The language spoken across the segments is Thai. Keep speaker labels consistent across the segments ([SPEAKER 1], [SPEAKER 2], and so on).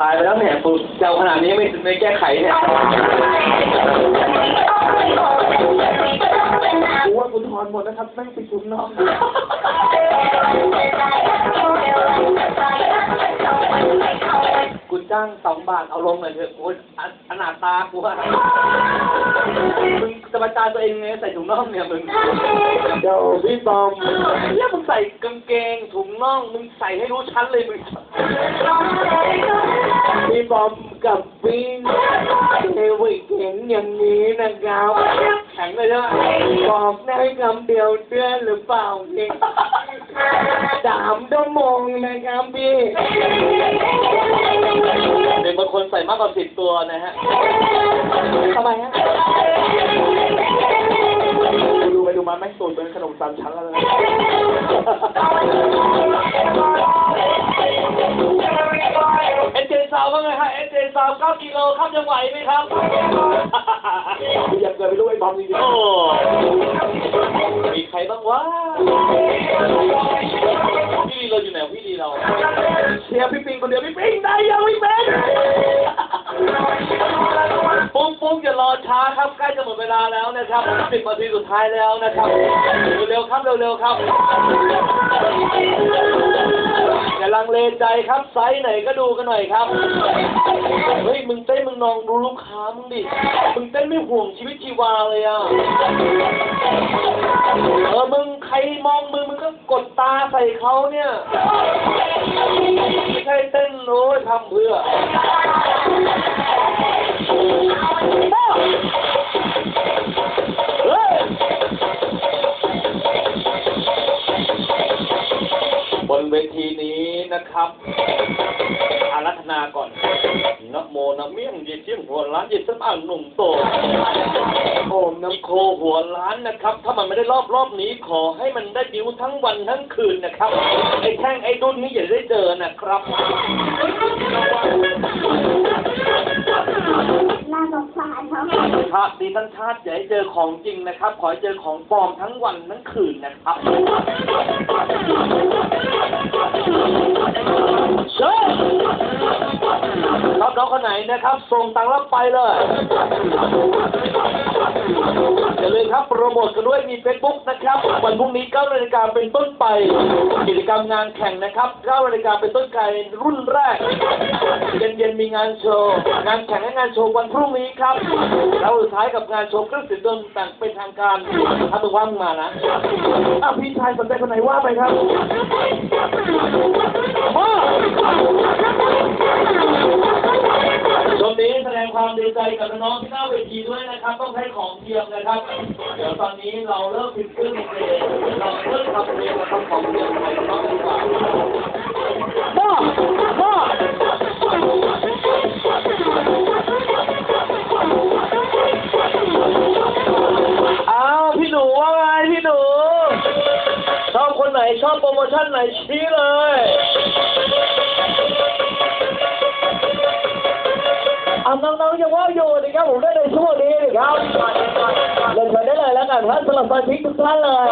[SPEAKER 1] ตายไปแล้วแหมปุ๊บเจ้าขนาดนี้ไม่ไม่แก้ไขเนี่ย
[SPEAKER 2] กูว่ากูถอนหมดนะครับไม่ไปคุณนอกา
[SPEAKER 1] งสองบาทเอาลงหน่อยเถอะโอ้ยอันขนาดตากูอะมึงจะประจานตัวเองไงใส่ถุงน่องเนี่ยมึง
[SPEAKER 2] เดี๋ยวพี่บอม
[SPEAKER 1] เนี่ยมึงใส่กางเกงถุงน่องมึงใส่ให้รู้ชั้นเลยมึง
[SPEAKER 2] พี่บอมกับพี่เทวิเห็นอย่างนี้นะครับ
[SPEAKER 1] แข็งเลยใช่ไหม
[SPEAKER 2] บอกได้คำเดียวเชื่อหรือเปล่าพี่ยสามชั่วโมงนะครับพี่
[SPEAKER 1] เป็นบางคนใส่มากกว่าสิบตัวนะฮะ
[SPEAKER 2] ทำไมฮะดูไปดูมาแม่งสูตรเป็นขนมสามชั้นแล้วนะ
[SPEAKER 1] เอ็นเจสาวว่าไงฮะเอ็นเจสาวเก้ากิโลครับยังไหวไหมครับ
[SPEAKER 2] กูอยากเกิดไปรู้ไอ้บอมจริง
[SPEAKER 1] โอ้มีใครบ้างวะพี่ลีเราอยู่ไหนพี่ลีเรา
[SPEAKER 2] ๆเชียร์พี่ปิงคนเดียวพี่ปิงได้ ยังพี่เป็น
[SPEAKER 1] ปุ้งปุ้งอย่ารอช้าครับใกล้จะหมดเวลาแล้วนะครับสิบนาทีสุดท้ายแล้วนะครับเร็วๆครับเร็วๆครับอย่าลังเลใจครับไซส์ไหนก็ดูกันหน่อยครับเฮ้ยมึงเต้นมึงนองดูลูกค้ามึงดิมึงเต้นไม่ห่วงชีวิตชีวาเลยอะเออมึงใครมองมึงมึงก็กดตาใส่เขาเนี่ย ทำเพื่อเฮ้ยบนเวทีนี้นะครับอารัธนาก่อนนโมนเมี่ยงเยี่ยเจียงหัวล้านเยี่ยสมอ่างหนุ่มโต
[SPEAKER 2] โอมน้
[SPEAKER 1] อีโคหัวล้านนะครับ ถ้ามันไม่ได้รอบรอบนี้ขอให้มันได้บิวทั้งวันทั้งคืนนะครับ ไอ้แท่งไอ้ดุนนี้อย่าได้เจอนะครับ
[SPEAKER 3] น่าสงสารเขา
[SPEAKER 1] ชาติดีทั้งชาติอย่าให้เจอของจริงนะครับ ขอให้เจอของปลอมทั้งวันทั้งคืนนะครับเชิญครับน้องคนไหนนะครับ ส่งตังค์รับไปเลย รับโปรโมทกันด้วยมีเฟซบุ๊กนะครับ วันพรุ่งนี้9นาฬิกาเป็นต้นไป กิจกรรมงานแข่งนะครับ9นาฬิกาเป็นต้นไปรุ่นแรก เย็นๆมีงานโชว์ งานแข่งและงานโชว์วันพรุ่งนี้ครับ แล้วสุดท้ายกับงานโชว์เครื่องเสียงดนตรีต่างเป็นทางการถ้ามึงว่างมานะำ
[SPEAKER 2] อ้าวพี่ชายสนใจคนไหนว่าไปครับ
[SPEAKER 1] มาช่วงนี้แสดง ความดีใจกับน้องที่หน้าเวทีด้วยนะครับ ต้องใช้ของเทียมนะครับ เดี๋ยวตอนนี้เราเลิกพิมพ์เครื่องเพลงเราเลิกทำเพลงเราทำของเทียมไปน้องๆดีกว่ามามาอ้าวพี่หนูว่าไงพี่หนู ชอบคนไหนชอบโปรโมชั่นไหนชี้เลย
[SPEAKER 2] อ่าน้องๆยังว่าอยู่นะครับผมได้ในช่วงนี้นะครับเล่นไปได้เลยแล้วกันครับสำหรับสมาชิกทุกท่านเลย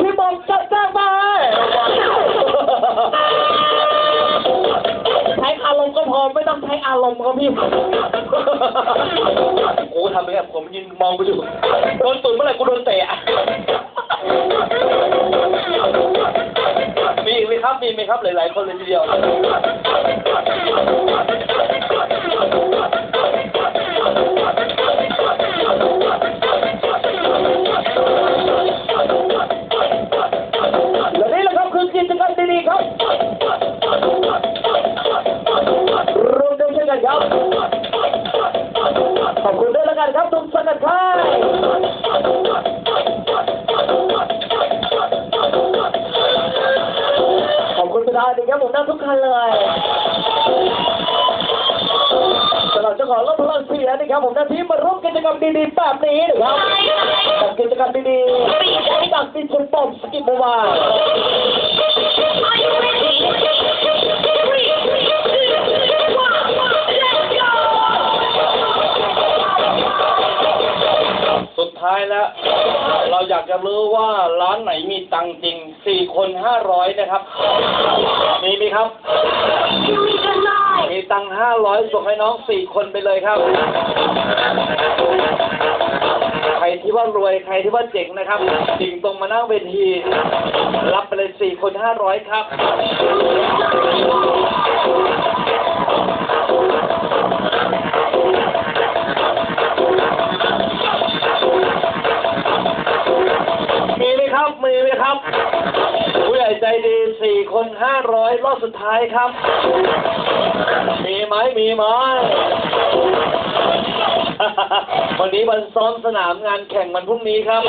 [SPEAKER 2] พี่บอมจัดจ้างไปใช้อารมณ์ก็พอไม่ต้องใช้อารมณ์ครับพี่
[SPEAKER 1] โอ้ทำไปแบบผมยืนมองไปอยู่โดนตุ่นเมื่อไหร่กูโดนเตะ มีอีกไหมครับมีไหมครับหลาย ๆ คนเลยทีเดียว
[SPEAKER 2] และนี่แหละครับคือกิจกรรมดีๆครับ ขอบคุณสุดท้ายดีครับผมนั่งทุกคันเลยสำหรับเจ้าของรถพลังเสียนะครับผมหน้าที่มาร่วมกิจกรรมดีๆแบบนี้นะครับกิจกรรมดีๆจากดิฉันปอมสกิปเมบา
[SPEAKER 1] น ท้ายแล้ว เราอยากจะรู้ว่าร้านไหนมีตังจริงสี่คนห้าร้อยนะครับ มีไหมครับ มีตังห้าร้อยส่งให้น้องสี่คนไปเลยครับ ใครที่ว่ารวยใครที่ว่าเจ๋งนะครับสิ่งตรงมานั่งเวที รับไปเลยสี่คนห้าร้อยครับ สุดท้ายครับ มีไหมมีไหมวันนี้วันซ้อมสนามงานแข่งวันพรุ่งนี้ครับ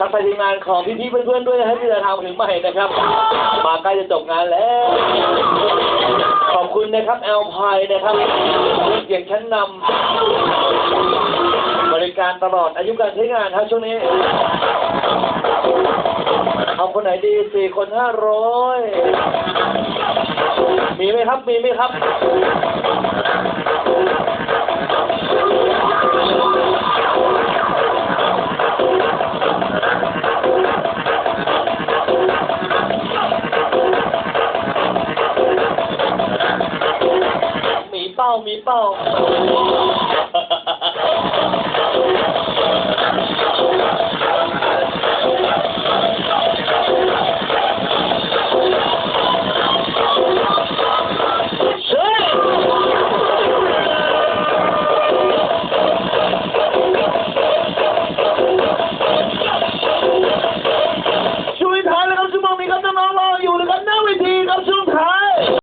[SPEAKER 1] ทักทายทีมงานของพี่ๆเพื่อนๆด้วยนะที่เดินทางมาถึงใหม่นะครับ มาใกล้จะจบงานแล้ว ขอบคุณนะครับแอลพายนะครับเพื่องเสียงชั้นนำบริการตลอดอายุการใช้งานครับช่วงนี้ ไหนดีสี่คนห้าร้อยมีไหมครับ มีไหมครับ